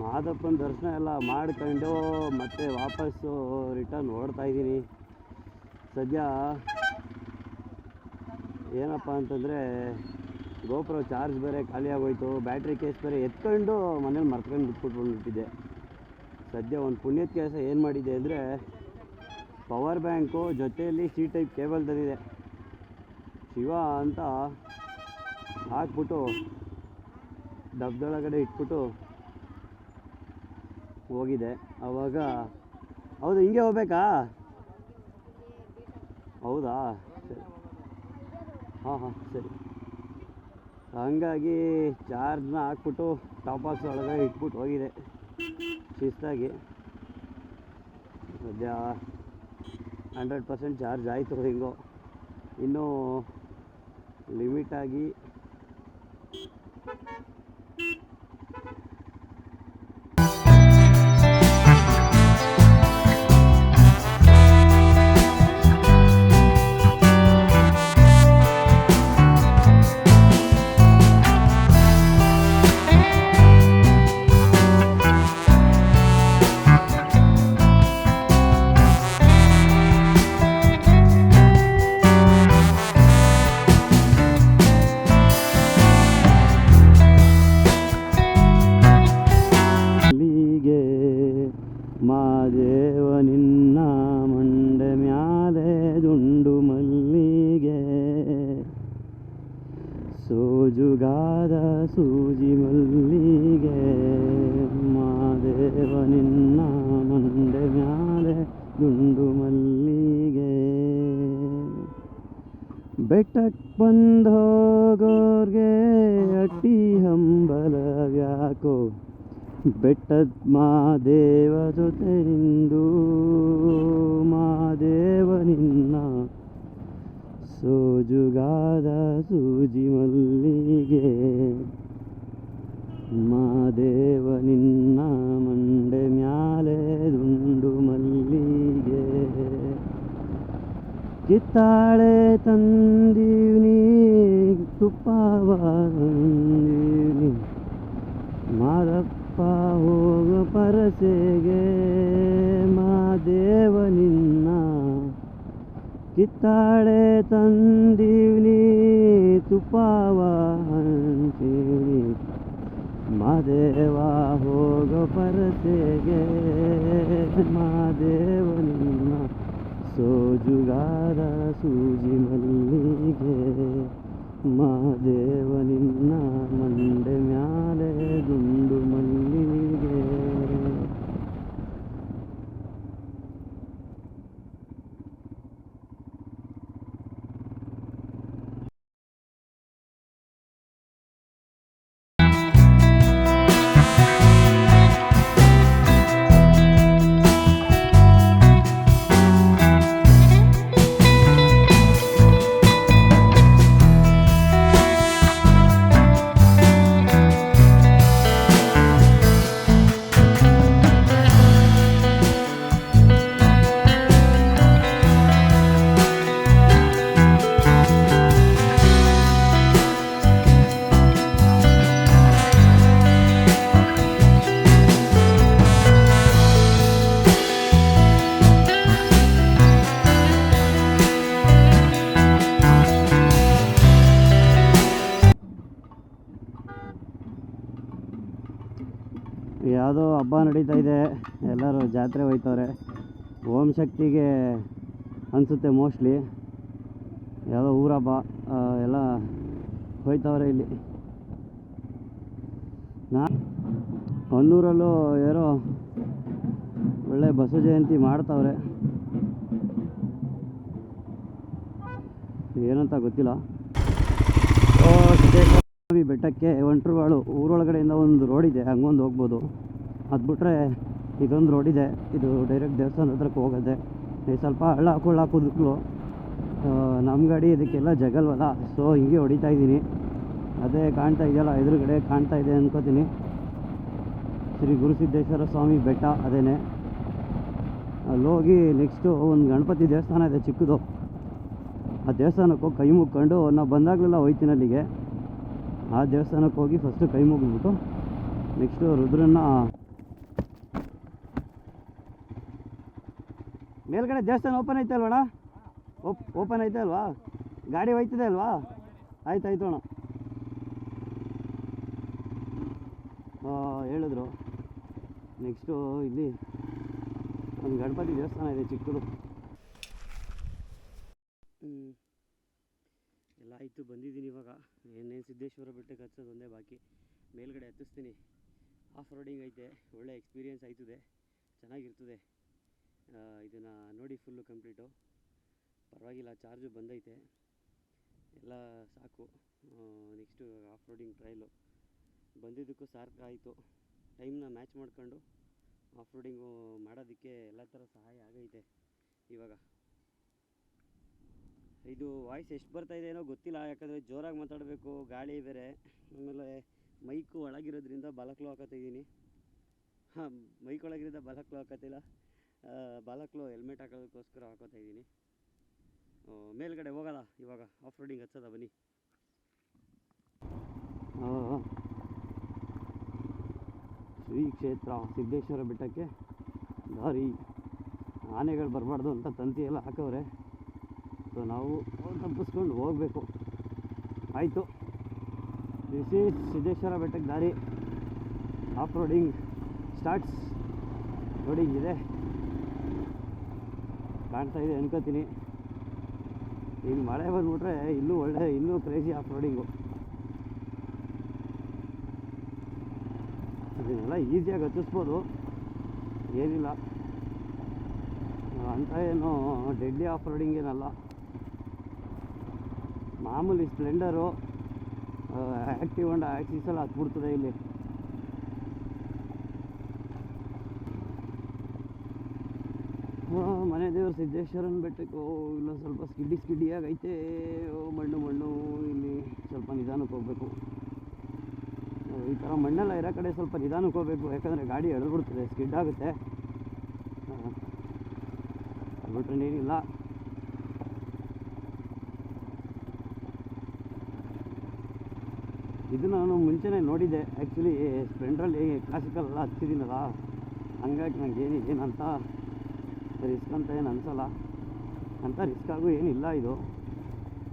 ಮಾದಪ್ಪನ ದರ್ಶನ ಎಲ್ಲ ಮಾಡ್ಕೊಂಡು ಮತ್ತೆ ವಾಪಸ್ಸು ರಿಟರ್ನ್ ಓಡ್ತಾ ಇದ್ದೀನಿ. ಸದ್ಯ ಏನಪ್ಪ ಅಂತಂದರೆ ಗೋಪುರ ಚಾರ್ಜ್ ಬೇರೆ ಖಾಲಿ ಆಗೋಯ್ತು ಬ್ಯಾಟ್ರಿ ಕೇಸ್ ಬೇರೆ ಎತ್ಕೊಂಡು ಮನೇಲಿ ಮರ್ತ್ಕೊಂಡು ಬಿಟ್ಬಿಟ್ಟು ಬಂದ್ಬಿಟ್ಟಿದ್ದೆ ಸದ್ಯ ಒಂದು ಪುಣ್ಯದ ಕೆಲಸ ಏನು ಮಾಡಿದೆ ಅಂದರೆ ಪವರ್ ಬ್ಯಾಂಕು ಜೊತೆಯಲ್ಲಿ ಸಿ ಟೈಪ್ ಕೇಬಲ್ ತಂದಿದೆ. ಶಿವ ಅಂತ ಹಾಕ್ಬಿಟ್ಟು, ಡಬ್ದೊಳಗಡೆ ಇಟ್ಬಿಟ್ಟು ಹೋಗಿದೆ. ಅವಾಗ, ಹೌದು, ಹಿಂಗೆ ಹೋಗ್ಬೇಕಾ? ಹೌದಾ? ಸರಿ. ಹಾಂ ಹಾಂ, ಸರಿ. ಹಂಗಾಗಿ ಚಾರ್ಜ್ನ ಹಾಕ್ಬಿಟ್ಟು ಟಾಪ್ ಬಾಕ್ಸ್ ಒಳಗಡೆ ಇಟ್ಬಿಟ್ಟು ಹೋಗಿದೆ. ಶಿಸ್ತಾಗಿ. ಸದ್ಯ ಹಂಡ್ರೆಡ್ ಪರ್ಸೆಂಟ್ ಚಾರ್ಜ್ ಆಯಿತು ಹಿಂಗೋ. ಇನ್ನೂ ಲಿಮಿಟಾಗಿ ಸೋಜುಗಾದ ಸೂಜಿ ಮಲ್ಲಿಗೆ, ಮಾದೇವ ನಿನ್ನ ಮಂಡೆ ಮ್ಯಾಲೆ ದುಂಡು ಮಲ್ಲಿಗೆ. ಬೆಟ್ಟಕ್ಕೆ ಬಂದೋಗೋರ್ಗೆ ಅಟ್ಟಿ ಹಂಬಲವ್ಯಾಕೋ ಬೆಟ್ಟದ ಮಾದೇವ ಜೊತೆ ನಿಂದು, ಮಾದೇವ ನಿನ್ನ ಸೋಜುಗಾದ ಸೂಜಿ ಮಲ್ಲಿಗೆ. ಮಾದೇವ ನಿನ್ನ ಮಂಡೆ ಮ್ಯಾಲೆ ದುಂಡು ಮಲ್ಲಿಗೆ. ಕಿತ್ತಾಳೆ ತಂದೀವ್ನಿ, ತುಪ್ಪವ ತಂದೀವ್ನಿ. ಮಾದಪ್ಪ ಹೋಗ ಪರಸೆಗೆ ಮಾದೇವ ನಿನ್ನ ಕಿತ್ತಾಳೆ ತಂದೀವ್ನಿ ತುಪ್ಪವ ಹಂಚೀವ್ನಿ ಮಾದೇವ ಹೋಗೋ ಪರತೆಗೆ ಮಾದೇವ ನಿಮ್ಮ ಸೋಜುಗಾರ ಸೂಜಿ ಮಲ್ಲಿಗೆ. ಮಾದೇವ ನಿನ್ನ ಯಾವುದೋ ಹಬ್ಬ ನಡೀತಾ ಇದೆ. ಎಲ್ಲರೂ ಜಾತ್ರೆ ಹೋಯ್ತವ್ರೆ. ಓಂ ಶಕ್ತಿಗೆ ಅನಿಸುತ್ತೆ ಮೋಸ್ಟ್ಲಿ. ಯಾವುದೋ ಊರ ಹಬ್ಬ ಎಲ್ಲ ಹೋಯ್ತವ್ರೆ ಇಲ್ಲಿ. ನಾ ಹೊನ್ನೂರಲ್ಲೂ ಯಾರೋ ಒಳ್ಳೆ ಬಸವ ಜಯಂತಿ ಮಾಡ್ತವ್ರೆ. ಏನಂತ ಗೊತ್ತಿಲ್ಲ. ಸಿದ್ದೇಶ್ವರ ಬೆಟ್ಟಕ್ಕೆ ಒಂಟ್ರುಗಳು ಊರೊಳಗಡೆಯಿಂದ ಒಂದು ರೋಡ್ ಇದೆ, ಹಂಗೊಂದು ಹೋಗ್ಬೋದು. ಅದು ಬಿಟ್ರೆ ಇದೊಂದು ರೋಡ್ ಇದೆ, ಇದು ಡೈರೆಕ್ಟ್ ದೇವಸ್ಥಾನ ಹತ್ರಕ್ಕೆ ಹೋಗುತ್ತೆ ಈ ಸ್ವಲ್ಪ ಹಳ್ಳ ಕೊಳ್ಳ ಕುದಕ್ಲು ನಮ್ಮ ಗಾಡಿ ಇದಕ್ಕೆಲ್ಲ ಜಗಲ್ವಲ್ಲ ಸೊ ಹಿಂಗೆ ಹೊಡಿತಾ ಇದ್ದೀನಿ. ಅದೇ ಕಾಣ್ತಾ ಇದೆಯಲ್ಲ, ಎದುರುಗಡೆ ಕಾಣ್ತಾ ಇದೆ ಅನ್ಕೋತೀನಿ. ಶ್ರೀ ಗುರುಸಿದ್ದೇಶ್ವರ ಸ್ವಾಮಿ ಬೆಟ್ಟ ಅದೇನೆ. ಅಲ್ಲಿ ಹೋಗಿ ನೆಕ್ಸ್ಟು ಒಂದು ಗಣಪತಿ ದೇವಸ್ಥಾನ ಇದೆ ಚಿಕ್ಕದು. ಆ ದೇವಸ್ಥಾನಕ್ಕೆ ಕೈ ಮುಕ್ಕೊಂಡು ನಾವು ಬಂದಾಗಲೆಲ್ಲ ಹೋಯ್ತೀನಿ ಅಲ್ಲಿಗೆ. ಆ ದೇವಸ್ಥಾನಕ್ಕೆ ಹೋಗಿ ಫಸ್ಟು ಕೈ ಮುಗಿದ್ಬಿಟ್ಟು ನೆಕ್ಸ್ಟು ರುದ್ರನ್ನ ಮೇಲ್ಗಡೆ ದೇವಸ್ಥಾನ ಓಪನ್ ಐತೆ ಅಲ್ವಣ ಓಪ್ ಓಪನ್ ಐತೆ ಅಲ್ವಾ? ಗಾಡಿ ಹೋಯ್ತಿದೆ ಅಲ್ವಾ? ಆಯ್ತು ಆಯ್ತು ಅಣ್ಣ. ಹೇಳಿದ್ರು. ನೆಕ್ಸ್ಟು ಇಲ್ಲಿ ಒಂದು ಗಣಪತಿ ದೇವಸ್ಥಾನ ಇದೆ ಚಿಕ್ಕದು. ಆಯಿತು ಬಂದಿದ್ದೀನಿ ಇವಾಗ. ಇನ್ನೇನು ಸಿದ್ದೇಶ್ವರ ಬೆಟ್ಟಕ್ಕೆ ಹಚ್ಚೋದು ಒಂದೇ ಬಾಕಿ. ಮೇಲ್ಗಡೆ ಹತ್ತಿಸ್ತೀನಿ. ಆಫ್ ರೋಡಿಂಗ್ ಐತೆ, ಒಳ್ಳೆ ಎಕ್ಸ್ಪೀರಿಯೆನ್ಸ್ ಆಯ್ತದೆ, ಚೆನ್ನಾಗಿರ್ತದೆ. ಇದನ್ನು ನೋಡಿ ಫುಲ್ಲು ಕಂಪ್ಲೀಟು ಪರವಾಗಿಲ್ಲ ಚಾರ್ಜು ಬಂದೈತೆ. ಎಲ್ಲ ಸಾಕು. ನೆಕ್ಸ್ಟು ಆಫ್ ರೋಡಿಂಗ್ ಟ್ರೈಲು ಬಂದಿದ್ದಕ್ಕೂ ಸಾರ್ಥ ಆಯಿತು. ಟೈಮ್ನ ಮ್ಯಾಚ್ ಮಾಡ್ಕೊಂಡು ಆಫ್ ರೋಡಿಂಗು ಮಾಡೋದಕ್ಕೆ ಎಲ್ಲ ಥರ ಸಹಾಯ ಆಗೈತೆ ಇವಾಗ. ಇದು ವಾಯ್ಸ್ ಎಷ್ಟು ಬರ್ತಾ ಇದೆ ಏನೋ ಗೊತ್ತಿಲ್ಲ, ಯಾಕಂದರೆ ಜೋರಾಗಿ ಮಾತಾಡಬೇಕು, ಗಾಳಿ ಬೇರೆ, ಆಮೇಲೆ ಮೈಕು ಒಳಗಿರೋದ್ರಿಂದ ಬಲಕ್ಲು ಹಾಕೋತಿದ್ದೀನಿ ಹಾಂ ಮೈಕ್ ಒಳಗಿರೋದ ಬಾಲಕ್ಲು ಹಾಕೋತಿಲ್ಲ ಬಾಲಕ್ಲು ಹೆಲ್ಮೆಟ್ ಹಾಕೋದಕ್ಕೋಸ್ಕರ ಹಾಕೋತಾ ಇದ್ದೀನಿ. ಮೇಲ್ಗಡೆ ಹೋಗಲ್ಲ, ಇವಾಗ ಆಫ್ ರೋಡಿಂಗ್ ಹಚ್ಚೋದ, ಬನ್ನಿ. ಶ್ರೀ ಕ್ಷೇತ್ರ ಸಿದ್ದೇಶ್ವರ ಬೆಟ್ಟಕ್ಕೆ ದಾರಿ, ಆನೆಗಳು ಬರಬಾರ್ದು ಅಂತ ತಂತಿ ಎಲ್ಲ ಹಾಕವ್ರೆ. ಸೊ ನಾವು ತಪ್ಪಿಸ್ಕೊಂಡು ಹೋಗಬೇಕು. ಆಯಿತು. ದಿಸ್ ಈಸ್ ಸಿದ್ದೇಶ್ವರ ಬೆಟ್ಟಕ್ಕೆ ದಾರಿ. ಆಫ್ ರೋಡಿಂಗ್ ಸ್ಟಾರ್ಟ್ಸ್ ರೋಡಿಂಗ್ ಇದೆ. ಕಾಣ್ತಾ ಇದೆ, ಅನ್ಕೋತೀನಿ. ಇನ್ನು ಮಳೆ ಬಂದುಬಿಟ್ರೆ ಇನ್ನೂ ಒಳ್ಳೆ, ಇನ್ನೂ ಕ್ರೇಜಿ ಆಫ್ ರೋಡಿಂಗು ಇದನ್ನೆಲ್ಲ ಈಸಿಯಾಗಿ ಹತ್ತಿಸ್ಬೋದು. ಏನಿಲ್ಲ. ಅಂತ ಏನು ಡೆಡ್ಲಿ ಆಫ್ ರೋಡಿಂಗ್ ಏನಲ್ಲ. ಮಾಮೂಲಿ ಸ್ಪ್ಲೆಂಡರು ಆ್ಯಕ್ಟಿವ್ ಅಂಡ್ ಆ್ಯಕ್ಸಿಸಲ್ಲಿ ಎಲ್ಲ ಹತ್ಬಿಡ್ತದೆ ಇಲ್ಲಿ. ಮನೆ ದೇವರು ಸಿದ್ದೇಶ್ವರನ ಬೆಟ್ಟಕ್ಕೆ ಇಲ್ಲ ಸ್ವಲ್ಪ ಸ್ಕಿಡ್ಡಿ ಸ್ಕಿಡ್ಡಿಯಾಗಿ ಓ, ಮಣ್ಣು ಮಣ್ಣು, ಇಲ್ಲಿ ಸ್ವಲ್ಪ ನಿಧಾನಕ್ಕೆ ಹೋಗ್ಬೇಕು. ಈ ಥರ ಮಣ್ಣೆಲ್ಲ ಇರೋ ಕಡೆ ಸ್ವಲ್ಪ ನಿಧಾನಕ್ಕೆ ಹೋಗ್ಬೇಕು, ಯಾಕಂದರೆ ಗಾಡಿ ಎಳೆದ್ಬಿಡ್ತದೆ, ಸ್ಕಿಡ್ ಆಗುತ್ತೆ. ಬಿಟ್ರೆ ಏನಿಲ್ಲ. ಇದು ನಾನು ಮುಂಚೆನೇ ನೋಡಿದ್ದೆ. ಆ್ಯಕ್ಚುಲಿ ಸ್ಪ್ಲೆಂಡ್ರಲ್ಲಿ ಕ್ಲಾಸಿಕಲ್ ಎಲ್ಲ ಹತ್ತಿದ್ದೀನಲ್ಲ ಹಂಗಾಗಿ ನಂಗೆ ಏನು ಏನಂತ ರಿಸ್ಕ್ ಅಂತ ಏನು ಅನಿಸಲ್ಲ. ಅಂತ ರಿಸ್ಕ್ ಆಗು ಏನಿಲ್ಲ ಇದು.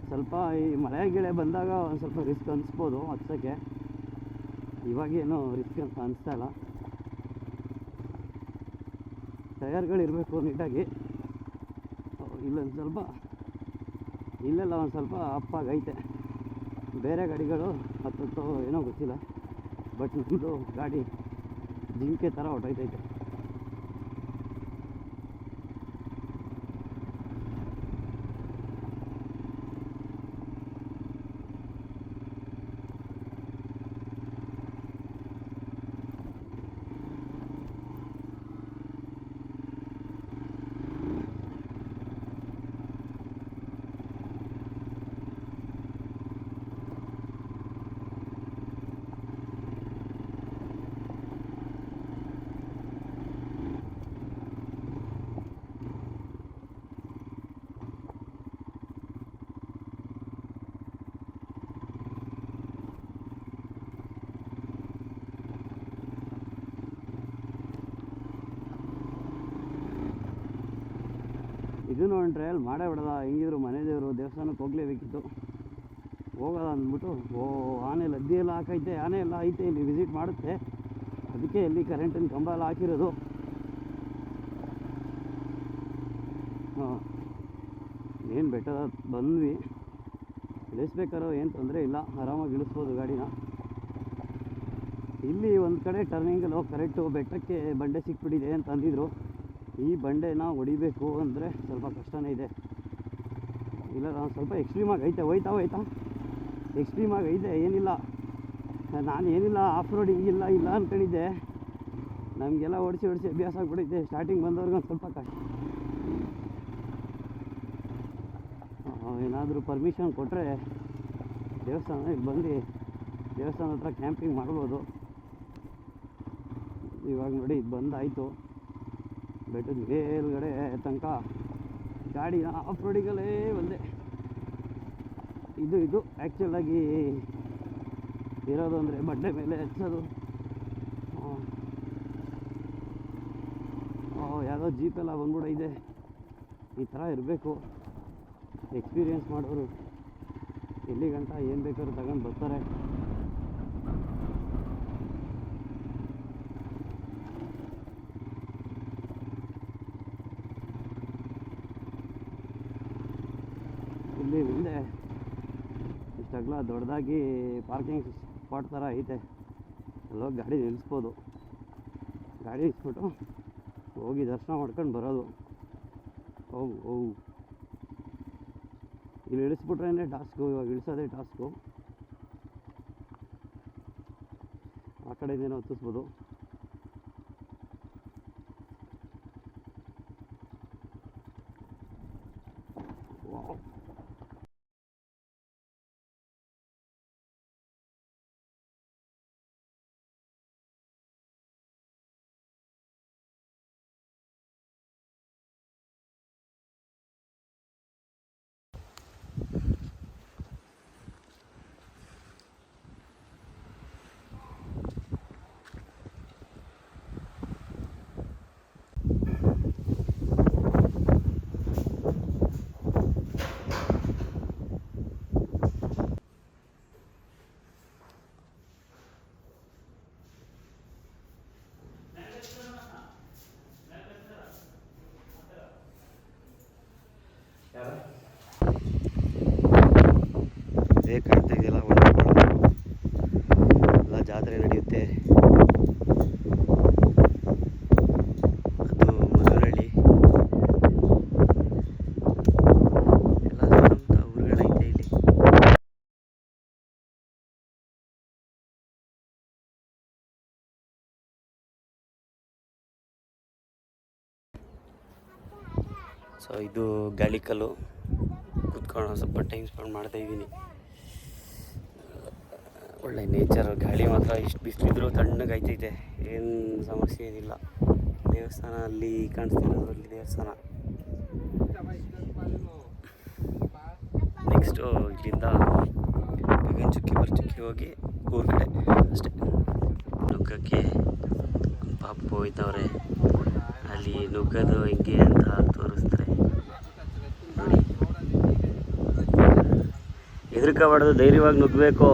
ಸ್ವಲ್ಪ ಈ ಮಳೆ ಗಿಳೆ ಬಂದಾಗ ಒಂದು ಸ್ವಲ್ಪ ರಿಸ್ಕ್ ಅನಿಸ್ಬೋದು ಹತ್ಸೋಕ್ಕೆ ಇವಾಗೇನು ರಿಸ್ಕ್ ಅಂತ ಅನಿಸ್ತಾ ಇಲ್ಲ. ಟಯರ್ಗಳಿರಬೇಕು ನೀಟಾಗಿ. ಇಲ್ಲೊಂದು ಸ್ವಲ್ಪ, ಇಲ್ಲೆಲ್ಲ ಒಂದು ಸ್ವಲ್ಪ ಅಪ್ಪಾಗೈತೆ ಬೇರೆ ಗಾಡಿಗಳು ಹತ್ತತ್ತೋ ಏನೋ ಗೊತ್ತಿಲ್ಲ ಬಟ್ ನಮ್ಮದು ಗಾಡಿ ಜಿಂಕೆ ಥರ ಹೊಟ್ಟೋಯ್ತೈತೆ ಇದನ್ನು ಒಂದು ಟ್ರಯಲ್ ಮಾಡೇ ಬಿಡೋದ? ಹೆಂಗಿದ್ರು ಮನೆ ದೇವರು ದೇವಸ್ಥಾನಕ್ಕೆ ಹೋಗಲೇಬೇಕಿತ್ತು. ಹೋಗೋದ ಅಂದ್ಬಿಟ್ಟು, ಓ, ಆನೆ ಲದ್ದಿ ಎಲ್ಲ ಹಾಕೈತೆ, ಆನೆ ಎಲ್ಲ ಐತೆ, ಇಲ್ಲಿ ವಿಸಿಟ್ ಮಾಡುತ್ತೆ. ಅದಕ್ಕೆ ಇಲ್ಲಿ ಕರೆಂಟಿನ ಕಂಬ ಎಲ್ಲ ಹಾಕಿರೋದು. ಹಾಂ. ಏನು ಬೆಟ್ಟದ ಬಂದ್ವಿ. ಇಳಿಸ್ಬೇಕಾರೋ ಏನು ತೊಂದರೆ ಇಲ್ಲ. ಆರಾಮಾಗಿ ಇಳಿಸ್ಬೋದು ಗಾಡಿನ. ಇಲ್ಲಿ ಒಂದು ಕಡೆ ಟರ್ನಿಂಗಲ್ಲಿ ಕರೆಕ್ಟು ಬೆಟ್ಟಕ್ಕೆ ಬಂಡೆ ಸಿಕ್ಬಿಟ್ಟಿದೆ ಅಂತ ಅಂದಿದ್ರು ಈ ಬಂಡೆನ ಹೊಡಿಬೇಕು ಅಂದರೆ ಸ್ವಲ್ಪ ಕಷ್ಟನೇ ಇದೆ. ಇಲ್ಲ ನಾನು ಸ್ವಲ್ಪ ಎಕ್ಸ್ಟ್ರೀಮಾಗಿ ಐತೆ, ಹೋಯ್ತಾ ಹೋಯ್ತಾ? ಎಕ್ಸ್ಟ್ರೀಮಾಗಿ ಐತೆ, ಏನಿಲ್ಲ. ನಾನು ಏನಿಲ್ಲ ಆಫ್ ರೋಡಿಂಗ್ ಇಲ್ಲ ಇಲ್ಲ ಅಂದ್ಕೊಂಡಿದ್ದೆ ನಮಗೆಲ್ಲ ಓಡಿಸಿ ಓಡಿಸಿ ಅಭ್ಯಾಸ ಆಗಿಬಿಟ್ಟಿದ್ದೆ ಸ್ಟಾರ್ಟಿಂಗ್ ಬಂದವ್ರಿಗೆ ಒಂದು ಸ್ವಲ್ಪ ಕಷ್ಟ. ಏನಾದರೂ ಪರ್ಮಿಷನ್ ಕೊಟ್ಟರೆ ದೇವಸ್ಥಾನ ಇಲ್ಲಿ ಬಂದು ದೇವಸ್ಥಾನ ಹತ್ರ ಕ್ಯಾಂಪಿಂಗ್ ಮಾಡ್ಬೋದು. ಇವಾಗ ನೋಡಿ, ಇದು ಬಂದಾಯಿತು ಬೆಟ್ಟದ ಮೇಲ್ಗಡೆ ತನಕ ಗಾಡಿನ ಆಫ್ ರೋಡಿಗಲ್ಲೇ ಬಂದೆ. ಇದು ಇದು ಆ್ಯಕ್ಚುಲಾಗಿ ಇರೋದು ಅಂದರೆ ಬಂಡೆ ಮೇಲೆ ಹಚ್ಚೋದು. ಯಾವುದೋ ಜೀಪೆಲ್ಲ ಬಂದ್ಬಿಡ ಇದೆ. ಈ ಥರ ಇರಬೇಕು. ಎಕ್ಸ್ಪೀರಿಯೆನ್ಸ್ ಮಾಡೋರು ಎಲ್ಲಿ ಗಂಟ ಏನು ಬೇಕಾದ್ರೂ ತಗೊಂಡು ಬರ್ತಾರೆ ಇಲ್ಲಿ ಹಿಂದೆ ಇಷ್ಟಗಲ ದೊಡ್ಡದಾಗಿ ಪಾರ್ಕಿಂಗ್ ಸ್ಪಾಟ್ ಥರ ಐತೆ. ಅಲ್ಲೋಗಿ ಗಾಡಿ ನಿಲ್ಲಿಸ್ಬೋದು ಗಾಡಿ ನಿಲ್ಲಿಸ್ಬಿಟ್ಟು ಹೋಗಿ ದರ್ಶನ ಮಾಡ್ಕೊಂಡು ಬರೋದು. ಹೌ ಹೋಗು ಇಲ್ಲಿ ಇಳಿಸ್ಬಿಟ್ರೆ ಟಾಸ್ಕು ಇವಾಗ ಇಳಿಸೋದೇ ಟಾಸ್ಕು ಆ ಕಡೆಯಿಂದೇನೋ ಹತ್ತಿಸ್ಬೋದು ವಾವ್ ಇದೇ ಕಾಣ್ತಾ ಇದೆಯಲ್ಲ ಒಳಗೊಳ ಎಲ್ಲ ಜಾತ್ರೆ ನಡೆಯುತ್ತೆ ಅದು ಮಧುರಹಳ್ಳಿ ಎಲ್ಲ ಸುತ್ತಮುತ್ತ ಊರುಗಳೈತೆ ಇಲ್ಲಿ ಸೊ ಇದು ಗಾಳಿಕಲ್ಲು ಕುತ್ಕೊಂಡು ಸ್ವಲ್ಪ ಟೈಮ್ ಸ್ಪೆಂಡ್ ಮಾಡ್ತಾ ಇದ್ದೀನಿ. ಒಳ್ಳೆ ನೇಚರ್ ಗಾಳಿ ಮಾತ್ರ ಇಷ್ಟು ಬಿಸಿಲಿದ್ರು ತಣ್ಣಗಾಯ್ತೈತೆ ಏನು ಸಮಸ್ಯೆ ಏನಿಲ್ಲ. ದೇವಸ್ಥಾನ ಅಲ್ಲಿ ಕಾಣಿಸ್ತಿರೋದು ಅಲ್ಲಿ ದೇವಸ್ಥಾನ. ನೆಕ್ಸ್ಟು ಇಲ್ಲಿಂದ ಗಗನ್ ಚುಕ್ಕಿ ಬರ್ಚುಕ್ಕಿ ಹೋಗಿ ಊರ ಕಡೆ. ಅಷ್ಟೇ. ನುಗ್ಗಕ್ಕೆ ಪಾಪು ಇದ್ದವ್ರೆ ಅಲ್ಲಿ ನುಗ್ಗದು ಹೆಂಗೆ ಅಂತ ತೋರಿಸ್ತಾರೆ. ಹೆದರ್ಕೋಬಾರ್ದು ಧೈರ್ಯವಾಗಿ ನುಗ್ಗಬೇಕು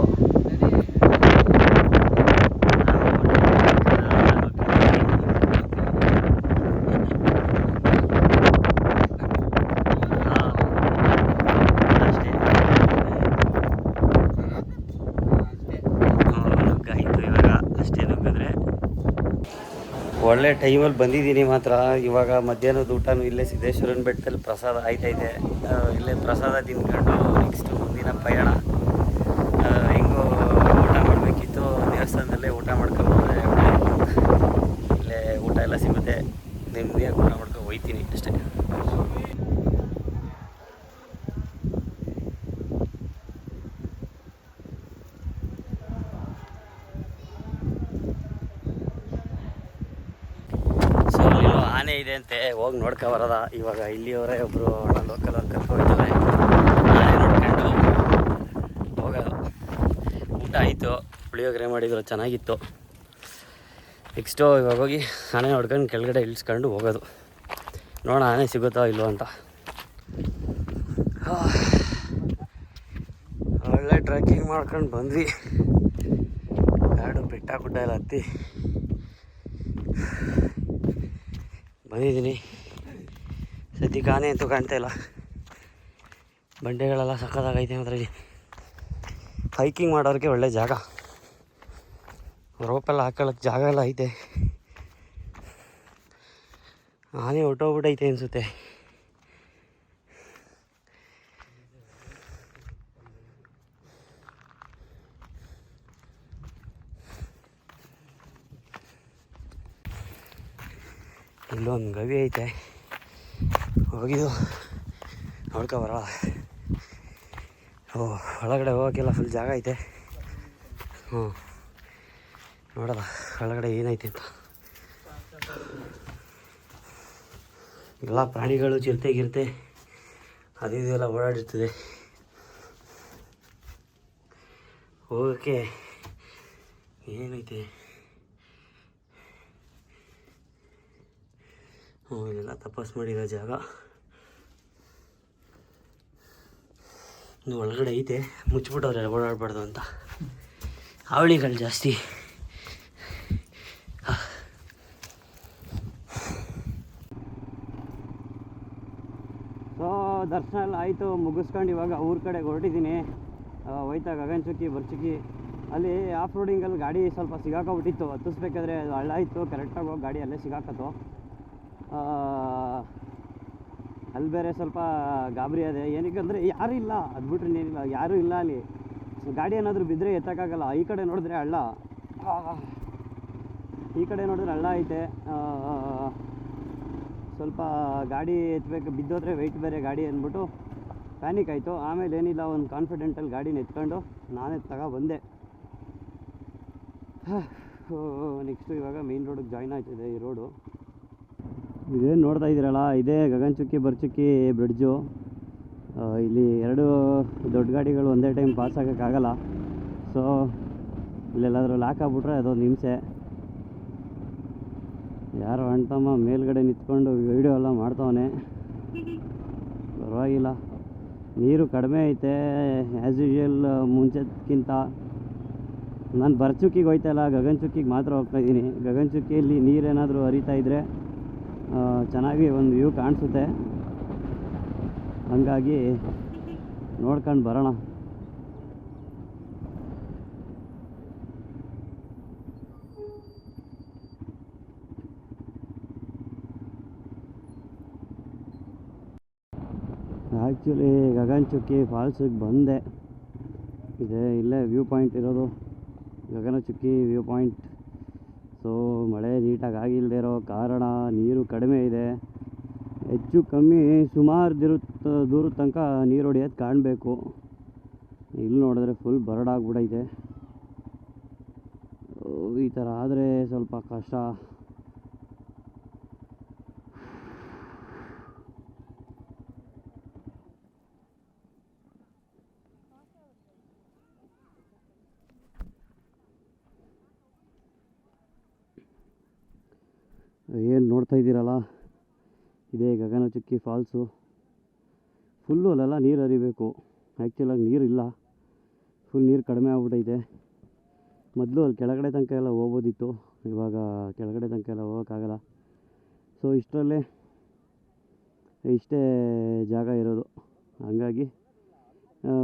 ನುಗ್ಗಾಯಿತು ಇವಾಗ ಅಷ್ಟೇ ನುಗ್ಗಿದ್ರೆ ಒಳ್ಳೆ ಟೈಮಲ್ಲಿ ಬಂದಿದ್ದೀನಿ ಮಾತ್ರ. ಇವಾಗ ಮಧ್ಯಾಹ್ನದ ಊಟನೂ ಇಲ್ಲೇ ಸಿದ್ದೇಶ್ವರನ ಬೆಟ್ಟದಲ್ಲಿ ಪ್ರಸಾದ ಆಯ್ತೈತೆ. ಇಲ್ಲೇ ಪ್ರಸಾದ ತಿನ್ಕೊಂಡು ನೆಕ್ಸ್ಟ್ ಮುಂದಿನ ಪಯಣ. ಹೆಂಗೂ ಹೆಂಗೋ ಊಟ ಮಾಡಬೇಕಿತ್ತು. ದೇವಸ್ಥಾನದಲ್ಲೇ ಊಟ ಮಾಡ್ಕೊಂಡ್ರೆ ಇಲ್ಲೇ ಊಟ ಎಲ್ಲ ಸಿಗುತ್ತೆ. ನೆಮ್ಮದಿಯಾಗಿ ಊಟ ಮಾಡ್ಕೊಂಡು ಹೋಗ್ತೀನಿ ಅಷ್ಟೇ ಸೊ ಅಲ್ಲಿರೋ ಆನೆ ಇದೆ ಅಂತೆ ಹೋಗಿ ನೋಡ್ಕೊ ಬರೋದ? ಇವಾಗ ಇಲ್ಲಿಯವರೇ ಒಬ್ಬರು ಲೋಕಲ್ ಅವ್ರು ಆನೆ ನೋಡ್ಕೊಂಡು ಹೋಗೋದು. ಊಟ ಆಯಿತು. ಪುಳಿಯೋಗರೆ ಮಾಡಿದ್ರು, ಚೆನ್ನಾಗಿತ್ತು. ನೆಕ್ಸ್ಟು ಇವಾಗ ಹೋಗಿ ಆನೆ ನೋಡ್ಕೊಂಡು ಕೆಳಗಡೆ ಇಳಿಸ್ಕೊಂಡು ಹೋಗೋದು. ನೋಡೋಣ ಆನೆ ಸಿಗುತ್ತೋ ಇಲ್ವೋ ಅಂತ. ಒಳ್ಳೆ ಟ್ರೆಕ್ಕಿಂಗ್ ಮಾಡ್ಕೊಂಡು ಬಂದ್ವಿ. ಕಾಡು ಬೆಟ್ಟ ಗುಡ್ಡ ಎಲ್ಲ ಹತ್ತಿ. ಬಂದಿದ್ದೀನಿ. ಸದ್ಯಕ್ಕೆ ಆನೆ ಅಂತೂ ಕಾಣ್ತಾ ಇಲ್ಲ. ಬಂಡೆಗಳೆಲ್ಲ ಸಕ್ಕತ್ತಾಗೈತೆ ಅದರಲ್ಲಿ. ಹೈಕಿಂಗ್ ಮಾಡೋರಿಗೆ ಒಳ್ಳೆ ಜಾಗ. ರೋಪೆಲ್ಲ ಹಾಕೊಳ್ಳೋಕೆ ಜಾಗ ಎಲ್ಲ ಐತೆ. ಆನೆ ಹೊಟ್ಟೋಗ್ಬಿಟ್ಟೈತೆ ಅನಿಸುತ್ತೆ. ಇಲ್ಲೊಂದು ಗವಿ ಐತೆ. ಹೋಗಿದ್ದು ನೋಡ್ಕೊ ಬರೋ ಓ, ಒಳಗಡೆ ಹೋಗೋಕ್ಕೆಲ್ಲ ಫುಲ್ ಜಾಗ ಐತೆ. ಹ್ಞೂ. ನೋಡೋಲ್ಲ ಒಳಗಡೆ ಏನೈತೆ ಅಂತ. ಎಲ್ಲ ಪ್ರಾಣಿಗಳು ಚಿರತೆ ಗಿರ್ತೆ, ಅದು ಇದು ಎಲ್ಲ ಓಡಾಡಿರ್ತದೆ. ಹೋಗೋಕ್ಕೆ ಏನೈತೆ? ಇದೆಲ್ಲ ತಪಾಸ್ ಮಾಡಿರೋ ಜಾಗ. ಇನ್ನು ಒಳಗಡೆ ಐತೆ ಮುಚ್ಚಿಬಿಟ್ಟವ್ರೆ ಓಡಾಡಬಾರ್ದು ಅಂತ. ಹಾವಳಿಗಳು ಜಾಸ್ತಿ. ಸೊ ದರ್ಶನ ಎಲ್ಲ ಆಯಿತು, ಮುಗಿಸ್ಕೊಂಡು ಇವಾಗ ಊರ ಕಡೆ ಹೊರಟಿದ್ದೀನಿ. ಹೋಯ್ತಾ ಗಗನಚುಕ್ಕಿ ಬರ್ಚುಕ್ಕಿ ಅಲ್ಲಿ ಆಫ್ ರೋಡಿಂಗಲ್ಲಿ ಗಾಡಿ ಸ್ವಲ್ಪ ಸಿಗಾಕೋಬಿಟ್ಟಿತ್ತು ಹತ್ತಿಸ್ಬೇಕಾದ್ರೆ ಅದು ಹಳ್ಳ ಇತ್ತು ಕರೆಕ್ಟಾಗಿ ಹೋಗಿ ಗಾಡಿ ಅಲ್ಲೇ ಸಿಗಾಕತ್ತು. ಅಲ್ಲಿ ಬೇರೆ ಸ್ವಲ್ಪ ಗಾಬರಿ ಅದೇ ಏನಕ್ಕೆ ಅಂದರೆ ಯಾರೂ ಇಲ್ಲ. ಅದು ಬಿಟ್ರೆ ಏನಿಲ್ಲ ಯಾರೂ ಇಲ್ಲ ಅಲ್ಲಿ. ಗಾಡಿ ಏನಾದರೂ ಬಿದ್ದರೆ ಎತ್ತಕ್ಕಾಗಲ್ಲ. ಈ ಕಡೆ ನೋಡಿದ್ರೆ ಹಳ್ಳ. ಈ ಕಡೆ ನೋಡಿದ್ರೆ ಹಳ್ಳ ಐತೆ. ಸ್ವಲ್ಪ ಗಾಡಿ ಎತ್ತಬೇಕು ಬಿದ್ದೋದ್ರೆ ವೆಯ್ಟ್ ಬೇರೆ ಗಾಡಿ ಅಂದ್ಬಿಟ್ಟು ಪ್ಯಾನಿಕ್ ಆಯಿತು. ಆಮೇಲೆ ಏನಿಲ್ಲ, ಒಂದು ಕಾನ್ಫಿಡೆಂಟಲ್ಲಿ ಗಾಡಿನ ಎತ್ಕೊಂಡು ನಾನೇ ತಗೋ ಬಂದೆ. ನೆಕ್ಸ್ಟು ಇವಾಗ ಮೇನ್ ರೋಡಿಗೆ ಜಾಯ್ನ್ ಆಯ್ತಿದೆ ಈ ರೋಡು ಇದೇನು ನೋಡ್ತಾ ಇದ್ದೀರಲ್ಲ, ಇದೇ ಗಗನಚುಕ್ಕಿ, ಬರ್ಚುಕ್ಕಿ, ಬ್ರಿಡ್ಜು. ಇಲ್ಲಿ ಎರಡು ದೊಡ್ಡ ಗಾಡಿಗಳು ಒಂದೇ ಟೈಮ್ ಪಾಸ್ ಆಗೋಕ್ಕಾಗಲ್ಲ ಸೊ ಇಲ್ಲೆಲ್ಲಾದರೂ ಲಾಕ್ ಆಗ್ಬಿಟ್ರೆ ಅದೊಂದು ಹಿಂಸೆ. ಯಾರೋ ಅಣ್ತಮ್ಮ ಮೇಲ್ಗಡೆ ನಿಂತ್ಕೊಂಡು ವೀಡಿಯೋ ಎಲ್ಲ ಮಾಡ್ತಾವನೆ. ಪರವಾಗಿಲ್ಲ. ನೀರು ಕಡಿಮೆ ಐತೆ ಆ್ಯಸ್ ಯೂಶುವಲ್ ಮುಂಚೆಕ್ಕಿಂತ ನಾನು ಬರ್ಚುಕ್ಕಿಗೆ ಹೋಯ್ತಲ್ಲ ಗಗನಚುಕ್ಕಿಗೆ ಮಾತ್ರ ಹೋಗ್ತಾ ಇದ್ದೀನಿ. ಗಗನಚುಕ್ಕಿಯಲ್ಲಿ ನೀರೇನಾದರೂ ಹರಿತಾ ಇದ್ದರೆ ಚೆನ್ನಾಗಿ ಒಂದು ವ್ಯೂ ಕಾಣಿಸುತ್ತೆ. ಹಂಗಾಗಿ ನೋಡ್ಕೊಂಡು ಬರೋಣ. ಆ್ಯಕ್ಚುಲಿ ಗಗನಚುಕ್ಕಿ ಫಾಲ್ಸಿಗೆ ಬಂದೆ. ಇದೆ, ಇಲ್ಲೇ ವ್ಯೂ ಪಾಯಿಂಟ್ ಇರೋದು. ಗಗನಚುಕ್ಕಿ ವ್ಯೂ ಪಾಯಿಂಟ್ ಸೊ ಮಳೆ ನೀಟಾಗಿ ಆಗಿಲ್ಲದೆ ಇರೋ ಕಾರಣ ನೀರು ಕಡಿಮೆ ಇದೆ. ಹೆಚ್ಚು ಕಮ್ಮಿ ಸುಮಾರು ದಿರು ದೂರದ ತನಕ ನೀರು ಹೊಡೆಯೋದು ಕಾಣಬೇಕು. ಇಲ್ಲಿ ನೋಡಿದ್ರೆ ಫುಲ್ ಬರಡಾಗ್ಬಿಡೈತೆ. ಈ ಥರ ಆದರೆ ಸ್ವಲ್ಪ ಕಷ್ಟ ಏನು ನೋಡ್ತಾ ಇದ್ದೀರಲ್ಲ? ಇದೇ ಗಗನಚುಕ್ಕಿ ಫಾಲ್ಸು. ಫುಲ್ಲು ಅಲ್ಲೆಲ್ಲ ನೀರು ಹರಿಬೇಕು. ಆ್ಯಕ್ಚುಲಾಗಿ ನೀರಿಲ್ಲ ಫುಲ್ ನೀರು ಕಡಿಮೆ ಆಗ್ಬಿಟ್ಟೈತೆ ಮೊದಲು ಅಲ್ಲಿ ಕೆಳಗಡೆ ತನಕ ಎಲ್ಲ ಹೋಗ್ಬೋದಿತ್ತು. ಇವಾಗ ಕೆಳಗಡೆ ತನಕ ಎಲ್ಲ ಹೋಗೋಕ್ಕಾಗಲ್ಲ. ಸೊ ಇಷ್ಟರಲ್ಲೇ ಇಷ್ಟೇ ಜಾಗ ಇರೋದು. ಹಂಗಾಗಿ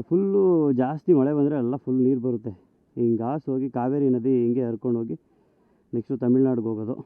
ಫುಲ್ಲು ಜಾಸ್ತಿ ಮಳೆ ಬಂದರೆ ಎಲ್ಲ ಫುಲ್ ನೀರು ಬರುತ್ತೆ. ಹಿಂಗೆ ಹಾಸು ಹೋಗಿ ಕಾವೇರಿ ನದಿ ಹಿಂಗೆ ಹರ್ಕೊಂಡು ಹೋಗಿ ನೆಕ್ಸ್ಟು ತಮಿಳ್ನಾಡಿಗೆ ಹೋಗೋದು.